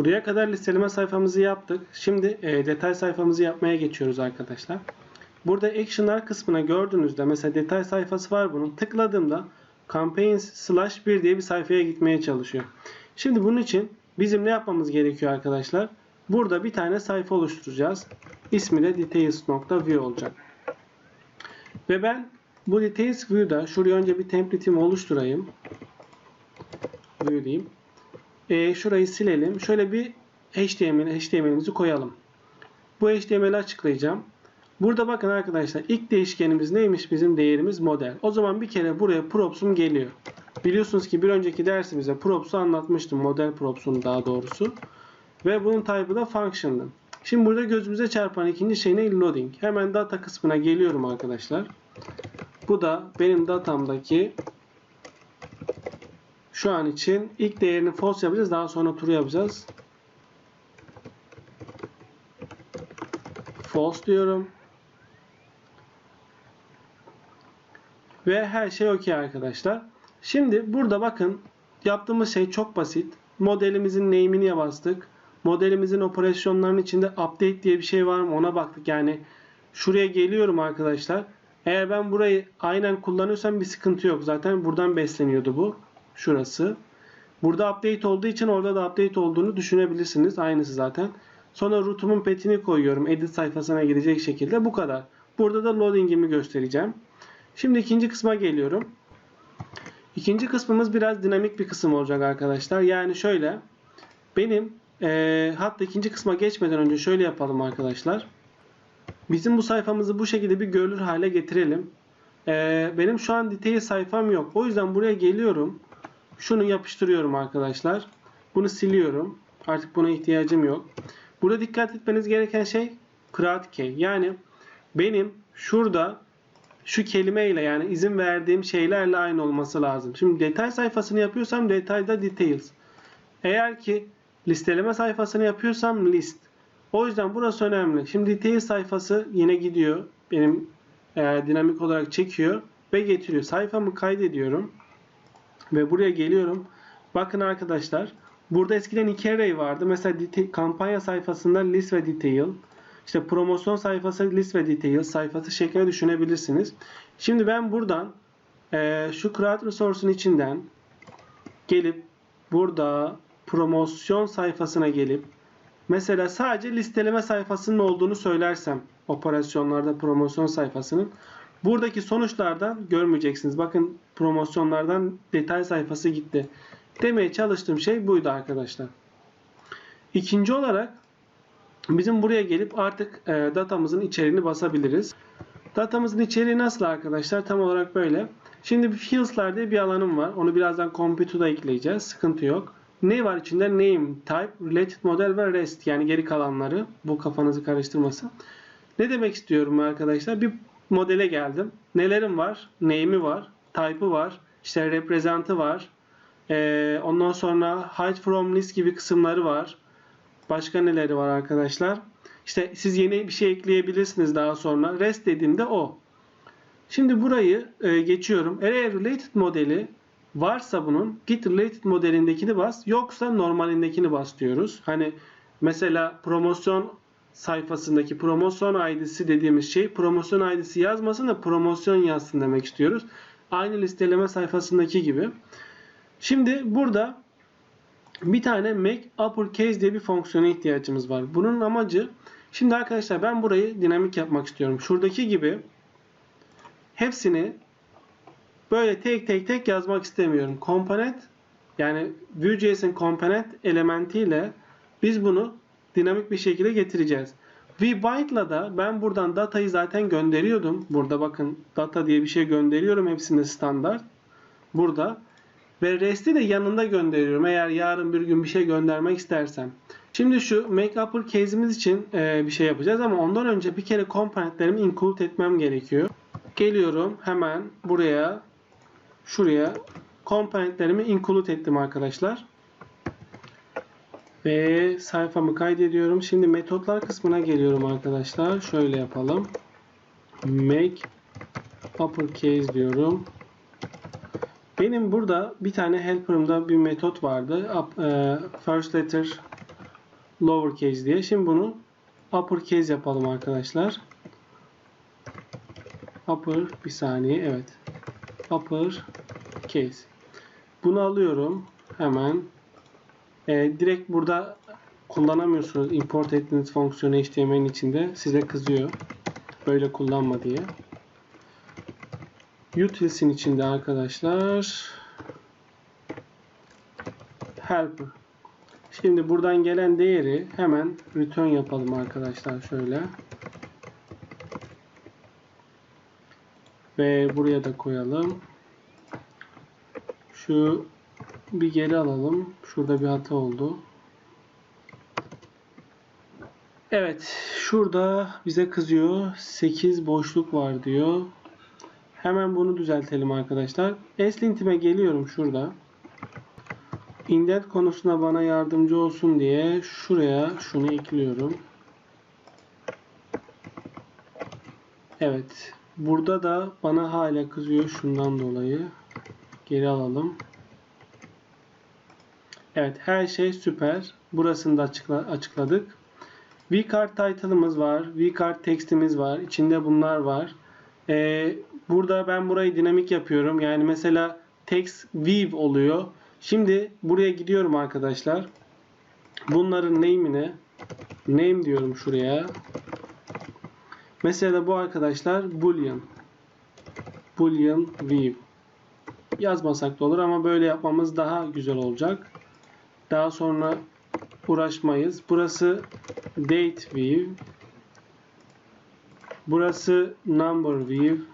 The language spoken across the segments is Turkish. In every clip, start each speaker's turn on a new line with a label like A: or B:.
A: Buraya kadar listeleme sayfamızı yaptık. Şimdi e, detay sayfamızı yapmaya geçiyoruz arkadaşlar. Burada action'lar kısmına gördüğünüzde mesela detay sayfası var bunun. Tıkladığımda campaigns slash 1 diye bir sayfaya gitmeye çalışıyor. Şimdi bunun için bizim ne yapmamız gerekiyor arkadaşlar? Burada bir tane sayfa oluşturacağız. İsmi de details.view olacak. Ve ben bu details view'da şuraya önce bir template'imi oluşturayım. View diyeyim. E, şurayı silelim. Şöyle bir HTML, HTML'imizi koyalım. Bu HTML'i açıklayacağım. Burada bakın arkadaşlar ilk değişkenimiz neymiş bizim değerimiz model. O zaman bir kere buraya props'um geliyor. Biliyorsunuz ki bir önceki dersimizde props'u anlatmıştım. Model props'un daha doğrusu. Ve bunun type'ı da function'dı. Şimdi burada gözümüze çarpan ikinci şey ne? Loading. Hemen data kısmına geliyorum arkadaşlar. Bu da benim datamdaki şu an için ilk değerini false yapacağız. Daha sonra true yapacağız. False diyorum. Ve her şey okey arkadaşlar. Şimdi burada bakın yaptığımız şey çok basit. Modelimizin name'ini bastık. Modelimizin operasyonlarının içinde update diye bir şey var mı ona baktık. Yani şuraya geliyorum arkadaşlar. Eğer ben burayı aynen kullanıyorsam bir sıkıntı yok. Zaten buradan besleniyordu bu. Şurası. Burada update olduğu için orada da update olduğunu düşünebilirsiniz. Aynısı zaten. Sonra routumun petini koyuyorum. Edit sayfasına girecek şekilde. Bu kadar. Burada da loading'imi göstereceğim. Şimdi ikinci kısma geliyorum. İkinci kısmımız biraz dinamik bir kısım olacak arkadaşlar. Yani şöyle. Benim e, hatta ikinci kısma geçmeden önce şöyle yapalım arkadaşlar. Bizim bu sayfamızı bu şekilde bir görülür hale getirelim. E, benim şu an detail sayfam yok. O yüzden buraya geliyorum. Şunu yapıştırıyorum arkadaşlar. Bunu siliyorum. Artık buna ihtiyacım yok. Burada dikkat etmeniz gereken şey create key. Yani benim şurada şu kelimeyle yani izin verdiğim şeylerle aynı olması lazım. Şimdi detay sayfasını yapıyorsam detayda details. Eğer ki listeleme sayfasını yapıyorsam list. O yüzden burası önemli. Şimdi detail sayfası yine gidiyor. Benim e, dinamik olarak çekiyor ve getiriyor. Sayfamı kaydediyorum. Ve buraya geliyorum. Bakın arkadaşlar. Burada eskiden iki array vardı. Mesela kampanya sayfasında list ve detail. İşte promosyon sayfası list ve detail sayfası şeklinde düşünebilirsiniz. Şimdi ben buradan e, şu create resource'un içinden gelip burada promosyon sayfasına gelip mesela sadece listeleme sayfasının olduğunu söylersem operasyonlarda promosyon sayfasının buradaki sonuçlardan görmeyeceksiniz. Bakın promosyonlardan detay sayfası gitti. Demeye çalıştığım şey buydu arkadaşlar. İkinci olarak bizim buraya gelip artık e, datamızın içeriğini basabiliriz. Datamızın içeriği nasıl arkadaşlar? Tam olarak böyle. Şimdi fields'lar diye bir alanım var. Onu birazdan compute'a ekleyeceğiz. Sıkıntı yok. Ne var içinde? Name, type, related model ve rest. Yani geri kalanları. Bu kafanızı karıştırmasın. Ne demek istiyorum arkadaşlar? Bir modele geldim. Nelerim var? Name'i var. Type'ı var. İşte represent'ı var. Ee, ondan sonra hide from list gibi kısımları var. Başka neleri var arkadaşlar? İşte siz yeni bir şey ekleyebilirsiniz daha sonra. Rest dediğimde o. Şimdi burayı e, geçiyorum. Eğer related modeli varsa bunun git related modelindekini bas. Yoksa normalindekini bas diyoruz. Hani mesela promosyon sayfasındaki promosyon ID'si dediğimiz şey promosyon ID'si yazmasın da promosyon yazsın demek istiyoruz. Aynı listeleme sayfasındaki gibi. Şimdi burada bir tane make uppercase diye bir fonksiyona ihtiyacımız var. Bunun amacı şimdi arkadaşlar ben burayı dinamik yapmak istiyorum. Şuradaki gibi hepsini böyle tek tek tek yazmak istemiyorum. Component yani Vue.js'in component elementiyle biz bunu dinamik bir şekilde getireceğiz. VByte'la da ben buradan datayı zaten gönderiyordum. Burada bakın data diye bir şey gönderiyorum. Hepsinde standart. Burada. Ve rest'i de yanında gönderiyorum. Eğer yarın bir gün bir şey göndermek istersem. Şimdi şu make upper case'imiz için e, bir şey yapacağız ama ondan önce bir kere komponentlerimi include etmem gerekiyor. Geliyorum hemen buraya şuraya komponentlerimi include ettim arkadaşlar. Ve sayfamı kaydediyorum. Şimdi metotlar kısmına geliyorum arkadaşlar. Şöyle yapalım. Make uppercase diyorum. Benim burada bir tane helper'ımda bir metot vardı. E, first letter lowercase diye. Şimdi bunu uppercase yapalım arkadaşlar. Upper bir saniye evet. Upper case. Bunu alıyorum. Hemen e, direkt burada kullanamıyorsunuz. Import ettiğiniz fonksiyonu HTML'in içinde size kızıyor. Böyle kullanma diye. Utils'in içinde arkadaşlar helper. Şimdi buradan gelen değeri hemen return yapalım arkadaşlar şöyle. Ve buraya da koyalım. Şu bir geri alalım. Şurada bir hata oldu. Evet. Şurada bize kızıyor. 8 boşluk var diyor. Hemen bunu düzeltelim arkadaşlar. Eslintime geliyorum şurada. Indent konusuna bana yardımcı olsun diye şuraya şunu ekliyorum. Evet. Burada da bana hala kızıyor şundan dolayı. Geri alalım. Evet her şey süper. Burasını da açıkla, açıkladık. vCard title'ımız var. vCard text'imiz var. İçinde bunlar var. Ee, burada ben burayı dinamik yapıyorum. Yani mesela text view oluyor. Şimdi buraya gidiyorum arkadaşlar. Bunların name'ine name diyorum şuraya. Mesela bu arkadaşlar boolean. Boolean view. Yazmasak da olur ama böyle yapmamız daha güzel olacak. Daha sonra uğraşmayız. Burası date view. Burası number view.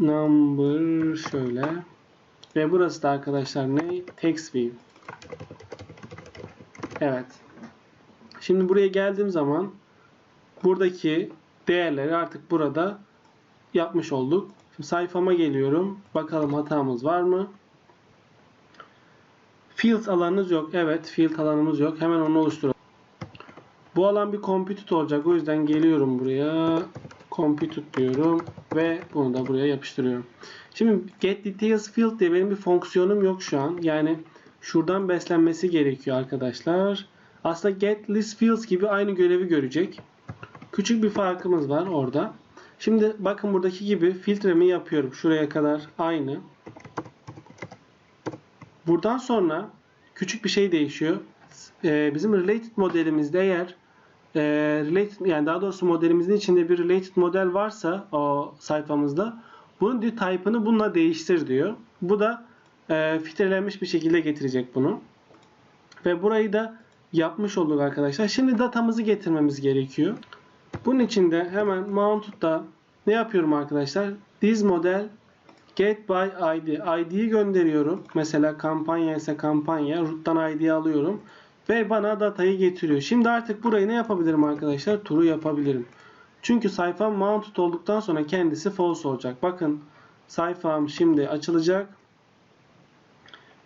A: Number şöyle. Ve burası da arkadaşlar ne? Text view. Evet. Şimdi buraya geldiğim zaman buradaki değerleri artık burada yapmış olduk. Şimdi sayfama geliyorum. Bakalım hatamız var mı? Field alanınız yok. Evet, field alanımız yok. Hemen onu oluşturalım. Bu alan bir computed olacak. O yüzden geliyorum buraya. Computed diyorum ve bunu da buraya yapıştırıyorum. Şimdi get details field diye benim bir fonksiyonum yok şu an. Yani şuradan beslenmesi gerekiyor arkadaşlar. Aslında get list fields gibi aynı görevi görecek. Küçük bir farkımız var orada. Şimdi bakın buradaki gibi filtremi yapıyorum. Şuraya kadar aynı. Buradan sonra küçük bir şey değişiyor. Ee, bizim related modelimizde eğer e, related yani daha doğrusu modelimizin içinde bir related model varsa o sayfamızda bunun diyor type'ını bununla değiştir diyor. Bu da e, filtrelenmiş bir şekilde getirecek bunu. Ve burayı da yapmış olduk arkadaşlar. Şimdi datamızı getirmemiz gerekiyor. Bunun için de hemen mount'da ne yapıyorum arkadaşlar? This model get by id. id'yi gönderiyorum. Mesela kampanya ise kampanya. Root'tan id'yi alıyorum. Ve bana datayı getiriyor. Şimdi artık burayı ne yapabilirim arkadaşlar? True'u yapabilirim. Çünkü sayfam mounted olduktan sonra kendisi false olacak. Bakın sayfam şimdi açılacak.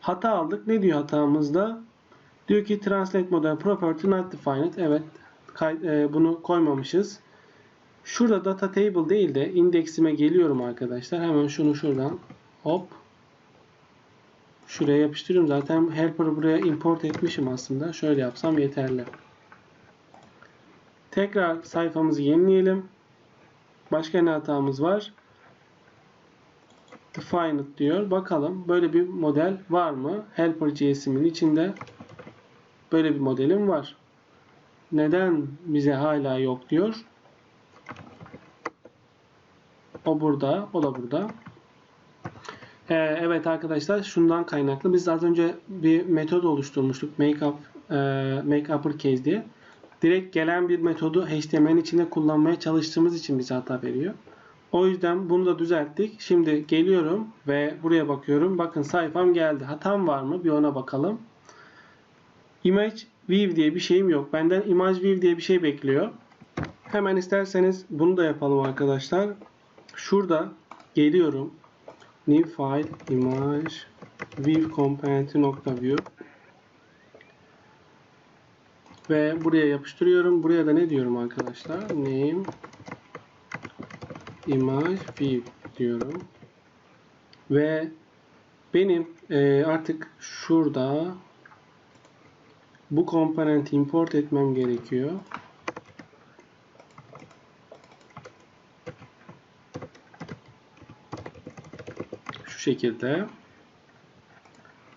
A: Hata aldık. Ne diyor hatamızda? Diyor ki translate model property not defined. Evet e, bunu koymamışız. Şurada data table değil de indeksime geliyorum arkadaşlar. Hemen şunu şuradan hop şuraya yapıştırıyorum. Zaten helper'ı buraya import etmişim aslında. Şöyle yapsam yeterli. Tekrar sayfamızı yenileyelim. Başka ne hatamız var? Defined diyor. Bakalım böyle bir model var mı? Helper.js'imin içinde böyle bir modelim var. Neden bize hala yok diyor. O burada, o da burada. Ee, evet arkadaşlar şundan kaynaklı. Biz az önce bir metod oluşturmuştuk. Makeup e, make uppercase diye. Direkt gelen bir metodu HTML'in içinde kullanmaya çalıştığımız için bize hata veriyor. O yüzden bunu da düzelttik. Şimdi geliyorum ve buraya bakıyorum. Bakın sayfam geldi. Hatam var mı? Bir ona bakalım. Image view diye bir şeyim yok. Benden image view diye bir şey bekliyor. Hemen isterseniz bunu da yapalım arkadaşlar. Şurada geliyorum. New file image view component.view ve buraya yapıştırıyorum. Buraya da ne diyorum arkadaşlar? Name image view diyorum. Ve benim e, artık şurada bu komponenti import etmem gerekiyor. Şu şekilde.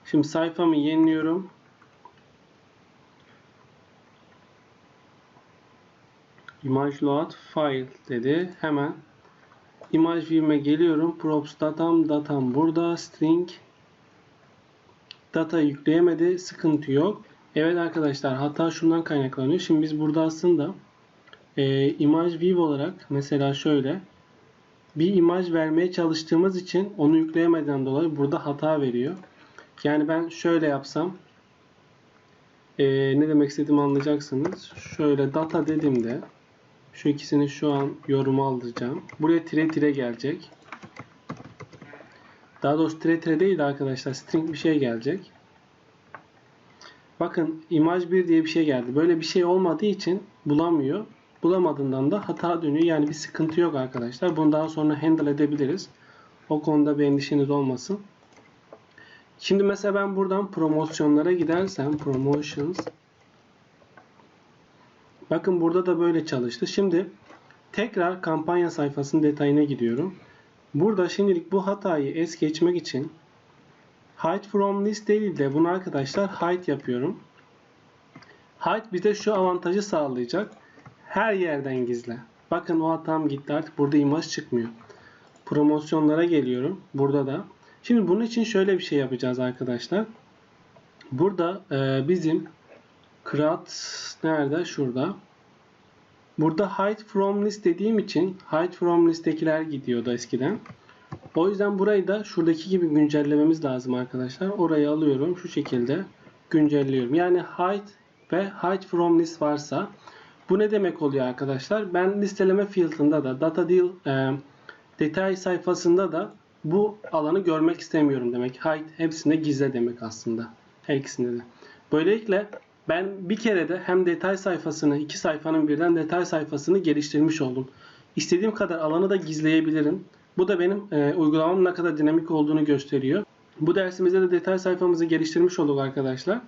A: Şimdi sayfamı yeniliyorum. Image load file dedi. Hemen image view'ime geliyorum. Props datam datam burada. String data yükleyemedi. Sıkıntı yok. Evet arkadaşlar hata şundan kaynaklanıyor. Şimdi biz burada aslında e, image view olarak mesela şöyle bir imaj vermeye çalıştığımız için onu yükleyemeden dolayı burada hata veriyor. Yani ben şöyle yapsam e, ne demek istediğimi anlayacaksınız. Şöyle data dediğimde şu ikisini şu an yoruma alacağım. Buraya tire tire gelecek. Daha doğrusu tire tire değil de arkadaşlar string bir şey gelecek. Bakın imaj 1 diye bir şey geldi. Böyle bir şey olmadığı için bulamıyor. Bulamadığından da hata dönüyor. Yani bir sıkıntı yok arkadaşlar. Bunu daha sonra handle edebiliriz. O konuda bir endişeniz olmasın. Şimdi mesela ben buradan promosyonlara gidersem promotions Bakın burada da böyle çalıştı. Şimdi tekrar kampanya sayfasının detayına gidiyorum. Burada şimdilik bu hatayı es geçmek için hide from list değil de bunu arkadaşlar hide yapıyorum. Hide bize şu avantajı sağlayacak. Her yerden gizle. Bakın o hatam gitti artık burada imaj çıkmıyor. Promosyonlara geliyorum. Burada da. Şimdi bunun için şöyle bir şey yapacağız arkadaşlar. Burada e, bizim create nerede? Şurada. Burada hide from list dediğim için hide from list'tekiler gidiyordu eskiden. O yüzden burayı da şuradaki gibi güncellememiz lazım arkadaşlar. Orayı alıyorum. Şu şekilde güncelliyorum. Yani hide ve hide from list varsa bu ne demek oluyor arkadaşlar? Ben listeleme field'ında da data deal e, detay sayfasında da bu alanı görmek istemiyorum demek. Hide hepsinde gizle demek aslında. Her ikisinde de. Böylelikle ben bir kere de hem detay sayfasını, iki sayfanın birden detay sayfasını geliştirmiş oldum. İstediğim kadar alanı da gizleyebilirim. Bu da benim e, uygulamam ne kadar dinamik olduğunu gösteriyor. Bu dersimizde de detay sayfamızı geliştirmiş olduk arkadaşlar.